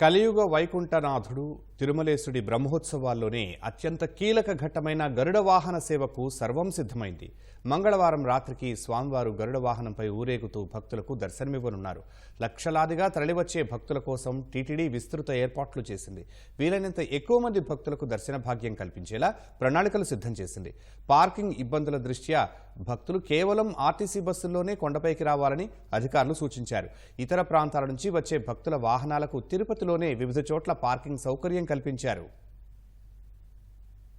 కలియుగ వైకుంఠనాథుడు తిరుమలేశుడి బ్రహ్మోత్సవాల్లోనే అత్యంత కీలక ఘట్టమైన గరుడ వాహన సేవకు సర్వం సిద్ధమైంది. మంగళవారం రాత్రికి స్వామివారు గరుడ వాహనంపై ఊరేగుతూ భక్తులకు దర్శనమివ్వనున్నారు. లక్షలాదిగా తరలివచ్చే భక్తుల కోసం టీటీడీ విస్తృత ఏర్పాట్లు చేసింది. వీలైనంత ఎక్కువ మంది భక్తులకు దర్శన భాగ్యం కల్పించేలా ప్రణాళికలు సిద్ధం చేసింది. పార్కింగ్ ఇబ్బందుల దృష్ట్యా భక్తులు కేవలం ఆర్టీసీ బస్సుల్లోనే కొండపైకి రావాలని అధికారులు సూచించారు. ఇతర ప్రాంతాల నుంచి వచ్చే భక్తుల వాహనాలకు తిరుపతిలోనే వివిధ చోట్ల పార్కింగ్ సౌకర్యం కల్పించారు.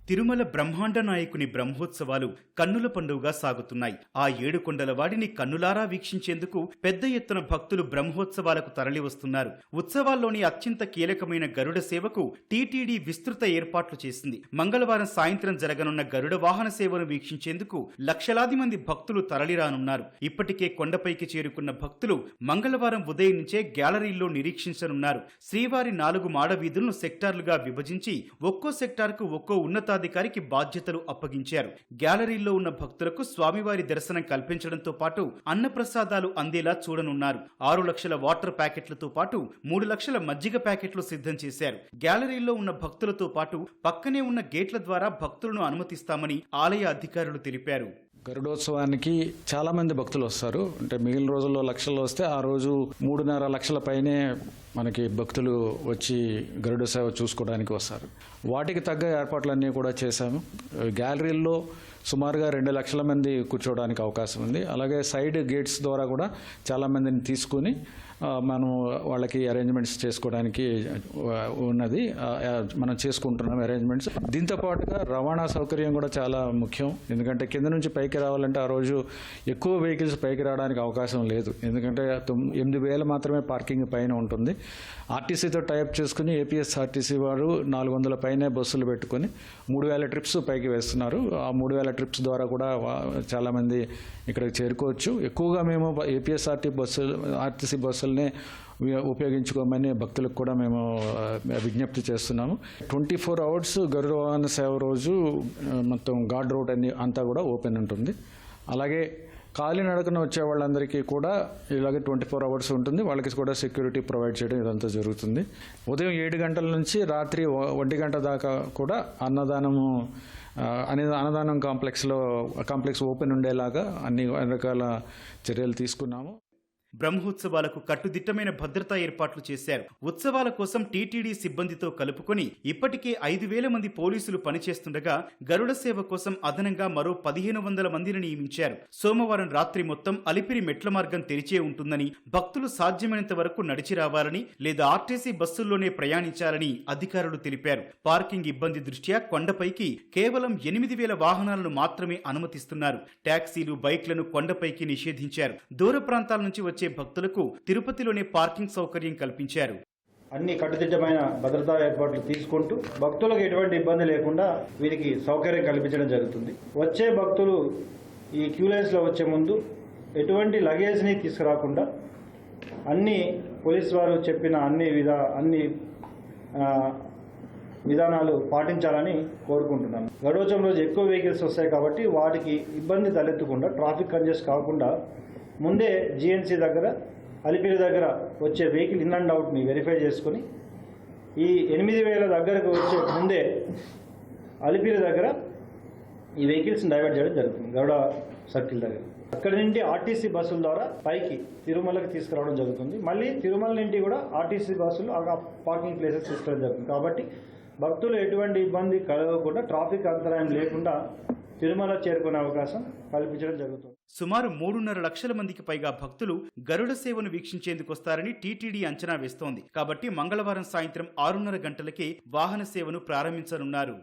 తిరుమల బ్రహ్మాండ నాయకుని బ్రహ్మోత్సవాలు కన్నుల పండుగగా సాగుతున్నాయి. ఆ ఏడు కొండల వాడిని కన్నులారా వీక్షించేందుకు పెద్ద ఎత్తున భక్తులు బ్రహ్మోత్సవాలకు తరలివస్తున్నారు. ఉత్సవాల్లోని అత్యంత కీలకమైన గరుడ సేవకు టీటీడీ విస్తృత ఏర్పాట్లు చేసింది. మంగళవారం సాయంత్రం జరగనున్న గరుడ వాహన సేవను వీక్షించేందుకు లక్షలాది మంది భక్తులు తరలిరానున్నారు. ఇప్పటికే కొండపైకి చేరుకున్న భక్తులు మంగళవారం ఉదయం నుంచే గ్యాలరీల్లో నిరీక్షించనున్నారు. శ్రీవారి నాలుగు మాడ వీధులను సెక్టార్లుగా విభజించి ఒక్కో సెక్టార్కు ఒక్కో ఉన్నత ఉన్నతాధికారికి బాధ్యతలు అప్పగించారు. గ్యాలరీలో ఉన్న భక్తులకు స్వామివారి దర్శనం కల్పించడంతో పాటు అన్నప్రసాదాలు అందేలా చూడనున్నారు. ఆరు లక్షల వాటర్ ప్యాకెట్లతో పాటు మూడు లక్షల మజ్జిగ ప్యాకెట్లు సిద్ధం చేశారు. గ్యాలరీలో ఉన్న భక్తులతో పాటు పక్కనే ఉన్న గేట్ల ద్వారా భక్తులను అనుమతిస్తామని ఆలయ అధికారులు తెలిపారు. గరుడోత్సవానికి చాలా మంది భక్తులు వస్తారు. అంటే మిగిలిన రోజుల్లో లక్షలు వస్తే ఆ రోజు మూడున్నర లక్షల పైనే మనకి భక్తులు వచ్చి గరుడ సేవ చూసుకోవడానికి వస్తారు. వాటికి తగ్గ ఏర్పాట్లన్నీ కూడా చేశాము. గ్యాలరీల్లో సుమారుగా రెండు లక్షల మంది కూర్చోవడానికి అవకాశం ఉంది. అలాగే సైడ్ గేట్స్ ద్వారా కూడా చాలా మందిని తీసుకుని మనం వాళ్ళకి అరేంజ్మెంట్స్ చేసుకోవడానికి ఉన్నది. మనం చేసుకుంటున్నాం అరేంజ్మెంట్స్ దీంతో పాటుగా రవాణా సౌకర్యం కూడా చాలా ముఖ్యం. ఎందుకంటే కింద నుంచి పైకి రావాలంటే ఆ రోజు ఎక్కువ వెహికల్స్ పైకి రావడానికి అవకాశం లేదు. ఎందుకంటే ఎనిమిది వేలు మాత్రమే పార్కింగ్ పైన ఉంటుంది. ఆర్టీసీతో టైప్ చేసుకుని ఏపీఎస్ఆర్టీసీ వారు నాలుగు వందల పైనే బస్సులు పెట్టుకొని మూడు వేల ట్రిప్స్ పైకి వేస్తున్నారు. ఆ మూడు వేల ట్రిప్స్ ద్వారా కూడా చాలామంది ఇక్కడికి చేరుకోవచ్చు. ఎక్కువగా మేము ఏపీఎస్ఆర్టీ బస్సులు ఆర్టీసీ బస్సులనే ఉపయోగించుకోమని భక్తులకు కూడా మేము విజ్ఞప్తి చేస్తున్నాము. ట్వంటీ ఫోర్ అవర్స్ గరుడ వాహన సేవ రోజు మొత్తం గాడ్ రోడ్ అని అంతా కూడా ఓపెన్ ఉంటుంది. అలాగే కాలినడకన వచ్చే వాళ్ళందరికీ కూడా ఇలాగే ట్వంటీ ఫోర్ అవర్స్ ఉంటుంది. వాళ్ళకి కూడా సెక్యూరిటీ ప్రొవైడ్ చేయడం ఇదంతా జరుగుతుంది. ఉదయం ఏడు గంటల నుంచి రాత్రి ఒంటి గంట దాకా కూడా అన్నదానము అనే అన్నదానం కాంప్లెక్స్లో కాంప్లెక్స్ ఓపెన్ ఉండేలాగా అన్ని రకాల చర్యలు తీసుకున్నాము. బ్రహ్మోత్సవాలకు కట్టుదిట్టమైన భద్రతా ఏర్పాట్లు చేశారు. ఉత్సవాల కోసం టీటీడీ సిబ్బందితో కలుపుకొని ఇప్పటికే ఐదు వేల మంది పోలీసులు పనిచేస్తుండగా గరుడ సేవ కోసం అదనంగా మరో పదిహేను వందల మందిని నియమించారు. సోమవారం రాత్రి మొత్తం అలిపిరి మెట్ల మార్గం తెరిచే ఉంటుందని భక్తులు సాధ్యమైనంత వరకు నడిచి రావాలని లేదా ఆర్టీసీ బస్సుల్లోనే ప్రయాణించాలని అధికారులు తెలిపారు. పార్కింగ్ ఇబ్బంది దృష్ట్యా కొండపైకి కేవలం ఎనిమిది వేల వాహనాలను మాత్రమే అనుమతిస్తున్నారు. టాక్సీలు బైక్లను కొండపైకి నిషేధించారు. దూర ప్రాంతాల నుంచి వచ్చే భక్తులకు తిరుపతిలోనే పార్కింగ్ సౌకర్యం కల్పించారు. అన్ని కట్టుదిట్టమైన భద్రతా ఏర్పాట్లు తీసుకుంటూ భక్తులకు ఎటువంటి ఇబ్బంది లేకుండా వీరికి సౌకర్యం కల్పించడం జరుగుతుంది. వచ్చే భక్తులు ఈ క్యూ లైన్స్లో వచ్చే ముందు ఎటువంటి లగేజ్ని తీసుకురాకుండా అన్ని పోలీస్ వారు చెప్పిన అన్ని విధా అన్ని విధానాలు పాటించాలని కోరుకుంటున్నాను గడవచం రోజు ఎక్కువ వెహికల్స్ వస్తాయి కాబట్టి వాటికి ఇబ్బంది తలెత్తకుండా ట్రాఫిక్ కంజెస్ట్ కాకుండా ముందే జిఎన్సీ దగ్గర అలిపిరి దగ్గర వచ్చే వెహికల్ ఇన్ అండ్ అవుట్ని వెరిఫై చేసుకొని ఈ ఎనిమిది వేల దగ్గరకు వచ్చే ముందే అలిపిరి దగ్గర ఈ వెహికల్స్ని డైవర్ట్ చేయడం జరుగుతుంది గౌడ సర్కిల్ దగ్గర. అక్కడి నుండి ఆర్టీసీ బస్సుల ద్వారా పైకి తిరుమలకి తీసుకురావడం జరుగుతుంది. మళ్ళీ తిరుమల నుండి కూడా ఆర్టీసీ బస్సులు ఆ పార్కింగ్ ప్లేసెస్ తీసుకురావడం జరుగుతుంది. కాబట్టి భక్తులు ఎటువంటి ఇబ్బంది కలగకుండా ట్రాఫిక్ అంతరాయం లేకుండా తిరుమల చేరుకునే అవకాశం కల్పించడం జరుగుతుంది. సుమారు మూడున్నర లక్షల మందికి పైగా భక్తులు గరుడ సేవను వీక్షించేందుకు వస్తారని టీటీడీ అంచనా వేస్తోంది. కాబట్టి మంగళవారం సాయంత్రం ఆరున్నర గంటలకే వాహన సేవను ప్రారంభించనున్నారు.